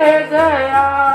Isaiah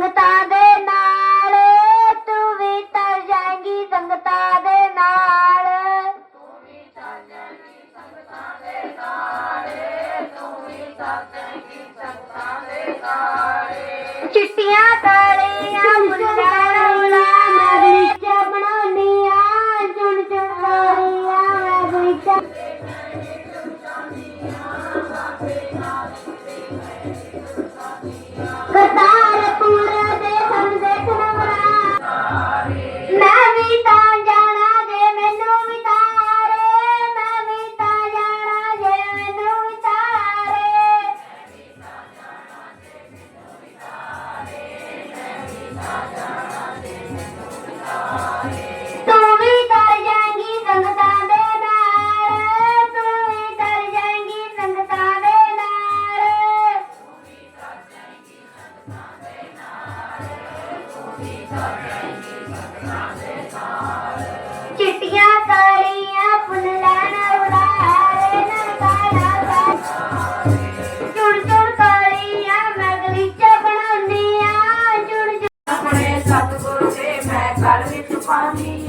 ਸੰਗਤਾਂ ਦੇ ਨਾਲ ਤੂੰ ਵੀ ਤਰ ਜਾਏਂਗੀ ਸੰਗਤਾਂ ਦੇ ਨਾਲ। ਤੂੰ ਵੀ ਤਰ ਜਾਏਂਗੀ ਸੰਗਤਾਂ ਦੇ ਨਾਲ ਤੂੰ ਵੀ ਤਰ ਜਾਏਂਗੀ ਸੰਗਤਾਂ ਦੇ ਨਾਲ ਚਿੱਟੀਆਂ ਤਾਲੀਆਂ ਮੁੰਡਾ ਬਣਾਉਣੀਆਂ ਚੁਣ ਚੁਣ ਰਹੀਆਂ ਮੈਂ ਵੀ ਸਤਿਗੁਰ ਜੇ ਮੈਂ ਕਲ ਵਿੱਚ ਪਾਣੀ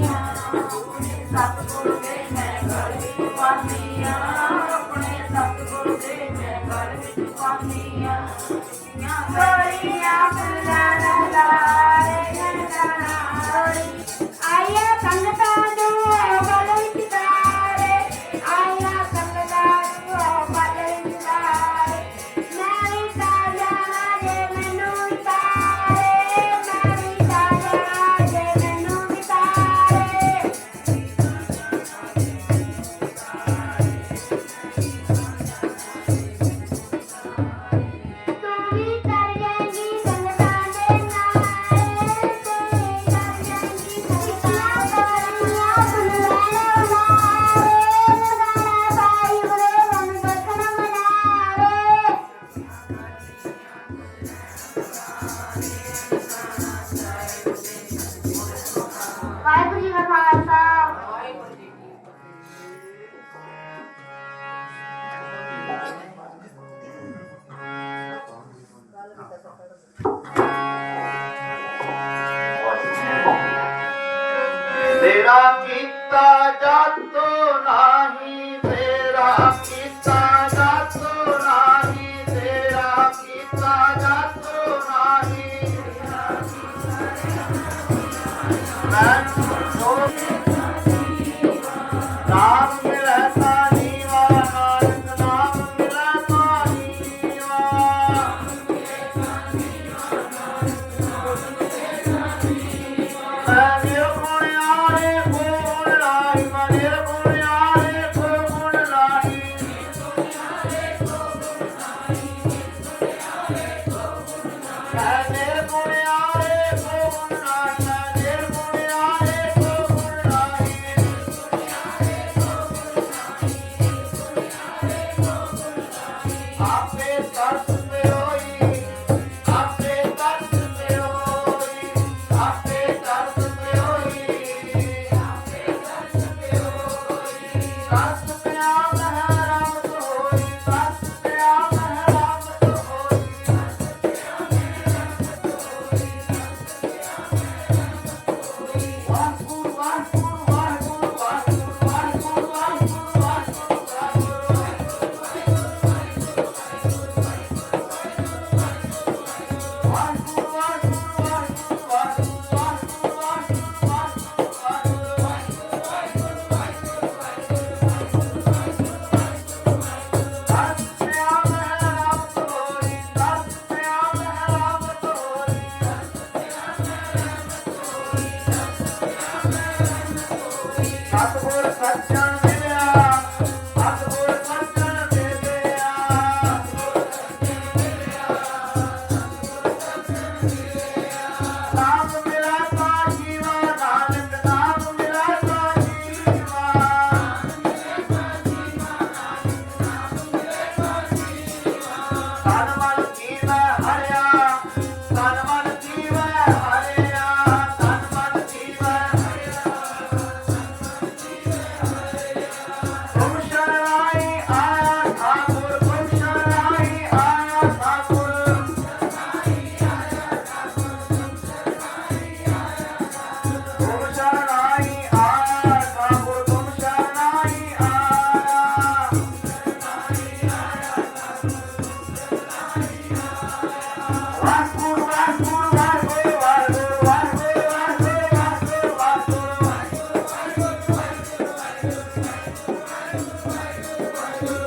Capitão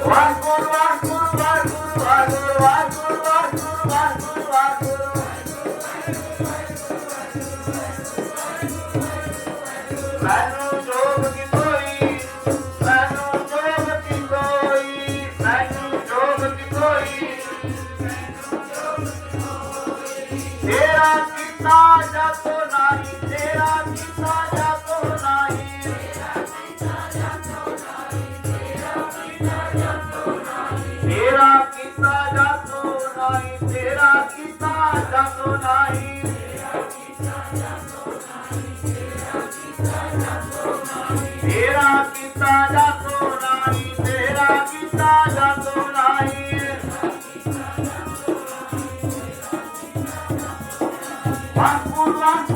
Right, right. Waheguru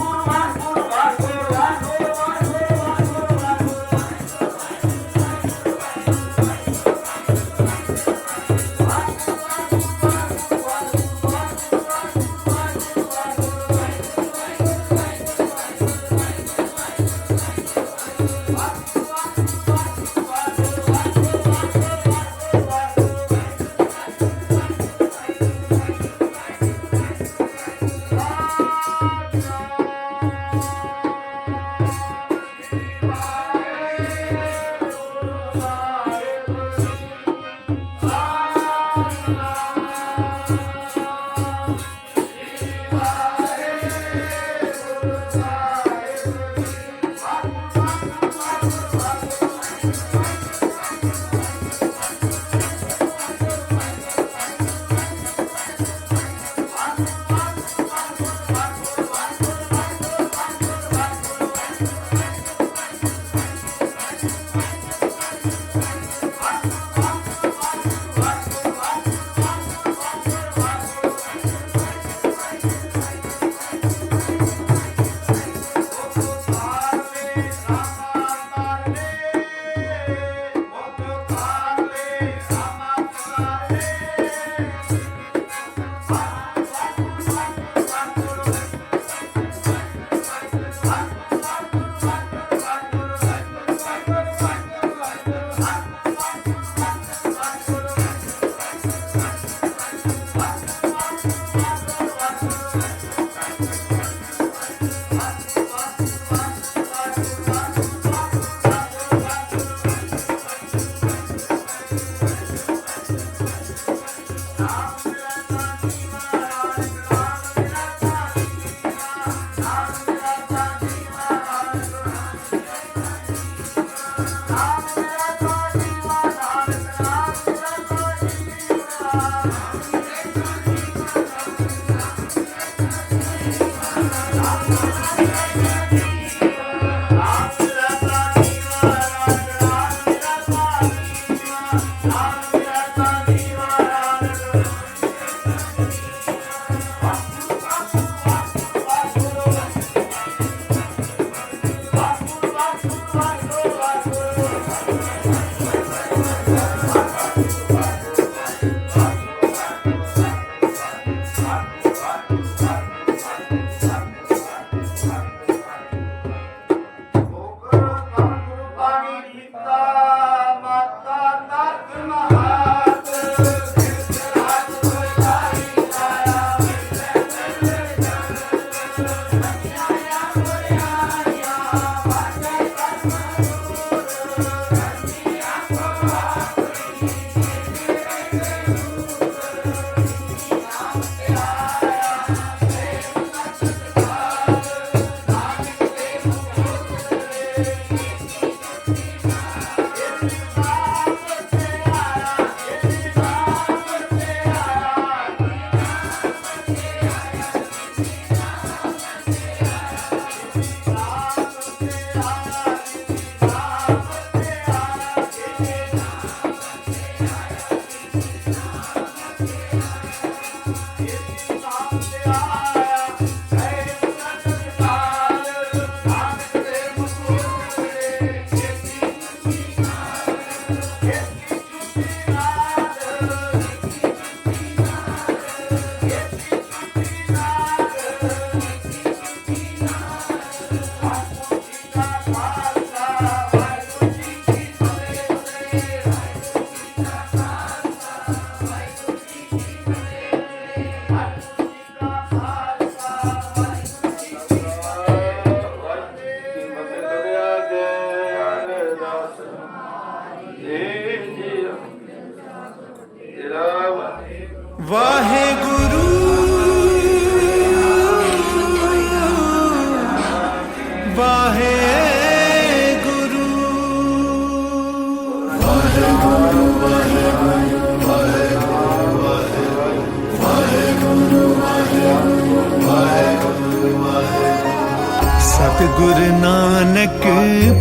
Nanak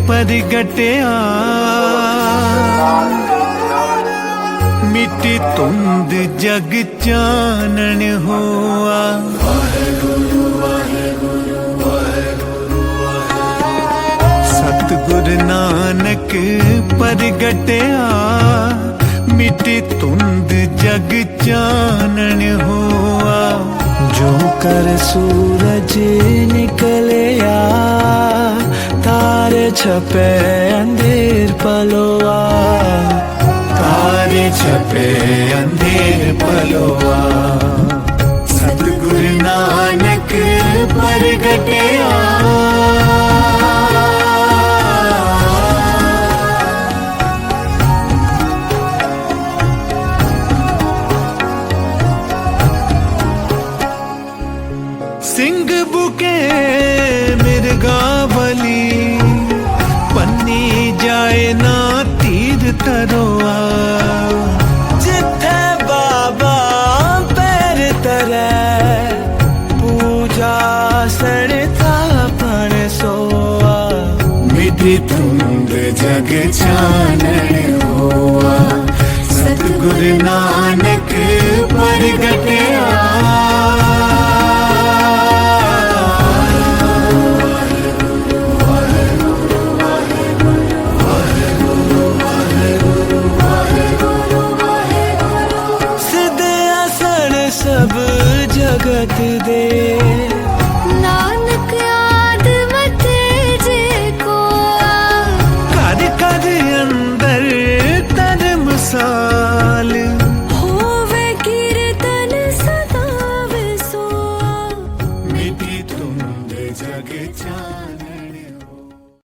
ਪ੍ਰਗਟਿਆ। ਮਿੱਟੀ ਤੁੰਦ ਜਗ ਚਾਨਣ ਹੋਆ। ਸਤਿਗੁਰ ਨਾਨਕ ਪ੍ਰਗਟਿਆ। ਮਿੱਟੀ ਤੁੰਦ ਜਗ ਚਾਨਣ ਹੋਆ। ਜੋ ਕਰ ਸੂਰਜ ਨਿਕਲਿਆ, ਤਾਰੇ ਛਪੇ ਅੰਧੇਰ ਪਲੋਆ। ਤਾਰੇ ਛਪੇ ਅੰਧੇਰ ਪਲੋਆ। ਸਤਿਗੁਰ ਨਾਨਕ ਪ੍ਰਗਟਿਆ ਮਿੱਟੀ